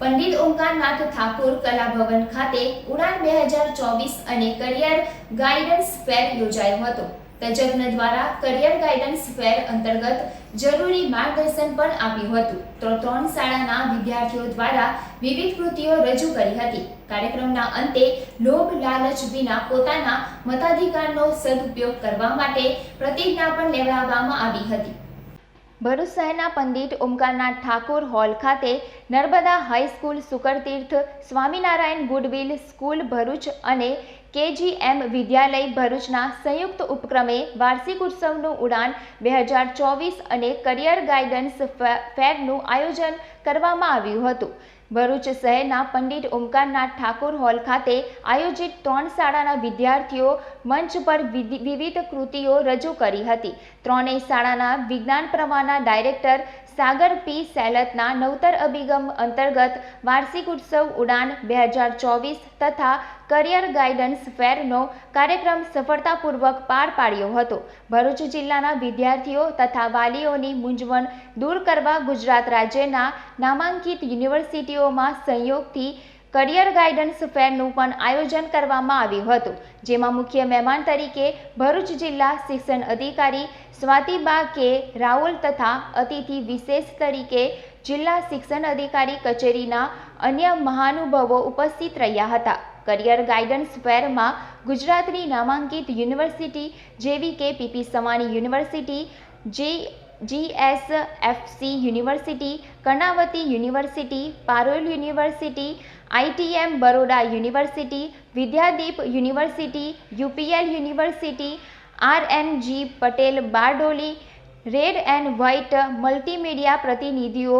પંડિત ઓમકારનાથ ઠાકોર કલા ભવન ખાતે ઉડાન બે હજાર ચોવીસ અને કરિયર ગાઈડન્સ ફેર યોજાયો હતો. તજજ્ઞ દ્વારા કરિયર ગાઈડન્સ ફેર અંતર્ગત જરૂરી માર્ગદર્શન પણ આપ્યું હતું. તો ત્રણ શાળાના વિદ્યાર્થીઓ દ્વારા વિવિધ કૃતિઓ રજૂ કરી હતી. કાર્યક્રમના અંતે લોભ લાલચ વિના પોતાના મતાધિકારનો સદુપયોગ કરવા માટે પ્રતિજ્ઞા પણ લેવડાવવામાં આવી હતી. ભરૂચ શહેરના પંડિત ઓમકારનાથ ઠાકોર હોલ ખાતે Narmada high school Sukartirth, Swaminarayan goodwill school Bharuch અને કેજીએમ વિદ્યાલય ભરૂચના સંયુક્ત ઉપક્રમે વાર્ષિક ઉત્સવનું ઉડાન બે હજાર ચોવીસ અને કરિયર ગાઈડન્સ ફે- ફેરનું આયોજન કરવામાં આવ્યું હતું. ભરૂચ શહેરના પંડિત ઓમકારનાથ ઠાકોર હોલ ખાતે આયોજિત ત્રણ શાળાના વિદ્યાર્થીઓ મંચ પર વિધિ- વિવિધ કૃતિઓ રજૂ કરી હતી. ત્રણેય શાળાના વિજ્ઞાન પ્રવાહના ડાયરેક્ટર સાગર પી. સેલતના નવતર અભિગમ અંતર્ગત વાર્ષિક ઉત્સવ ઉડાન બે હજાર ચોવીસ તથા કરિયર ગાઈડન્સ ફેરનો કાર્યક્રમ સફળતાપૂર્વક પાર પાડ્યો હતો. ભરૂચ જિલ્લાના વિદ્યાર્થીઓ તથા વાલીઓની મૂંઝવણ દૂર કરવા ગુજરાત રાજ્યના નામાંકિત યુનિવર્સિટીઓમાં સંયોગથી કરિયર ગાઈડન્સ ફેરનું પણ આયોજન કરવામાં આવ્યું હતું. જેમાં મુખ્ય મહેમાન તરીકે ભરૂચ જિલ્લા શિક્ષણ અધિકારી સ્વાતિબા કે રાહુલ તથા અતિથિ વિશેષ તરીકે જિલ્લા શિક્ષણ અધિકારી કચેરીના અન્ય મહાનુભાવો ઉપસ્થિત રહ્યા હતા. કરિયર ગાઈડન્સ ફેરમાં ગુજરાતની નામાંકિત યુનિવર્સિટી જેવી કે પીપી સવાણી યુનિવર્સિટી, જે GSFC university, Karnavati university, Parul university ITM Baroda university, Vidyadeep university UPL university RNG Patel Bardoli red and white multimedia પ્રતિનિધિઓ,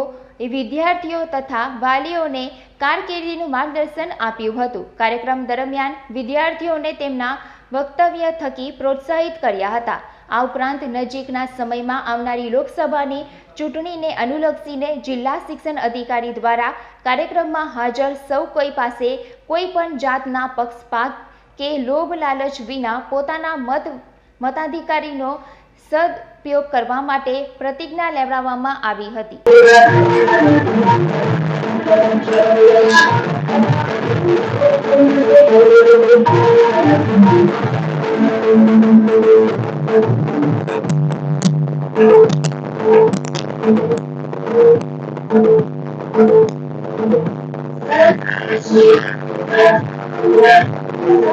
વિદ્યાર્થીઓ તથા વાલીઓને કારકિર્દીનું માર્ગદર્શન આપ્યું હતું. કાર્યક્રમ દરમિયાન વિદ્યાર્થીઓને તેમના વક્તવ્ય થકી પ્રોત્સાહિત કર્યા હતા. આ ઉપરાંત નજીકના સમયમાં આવનારી લોકસભાની ચૂંટણીને અનુલક્ષીને જિલ્લા શિક્ષણ અધિકારી દ્વારા કાર્યક્રમમાં હાજર સૌ કોઈ પાસે કોઈ પણ જાતના પક્ષપાત કે લોભ લાલચ વિના પોતાના મત, મતાધિકારીનો સદઉપયોગ કરવા માટે પ્રતિજ્ઞા લેવડાવવામાં આવી હતી.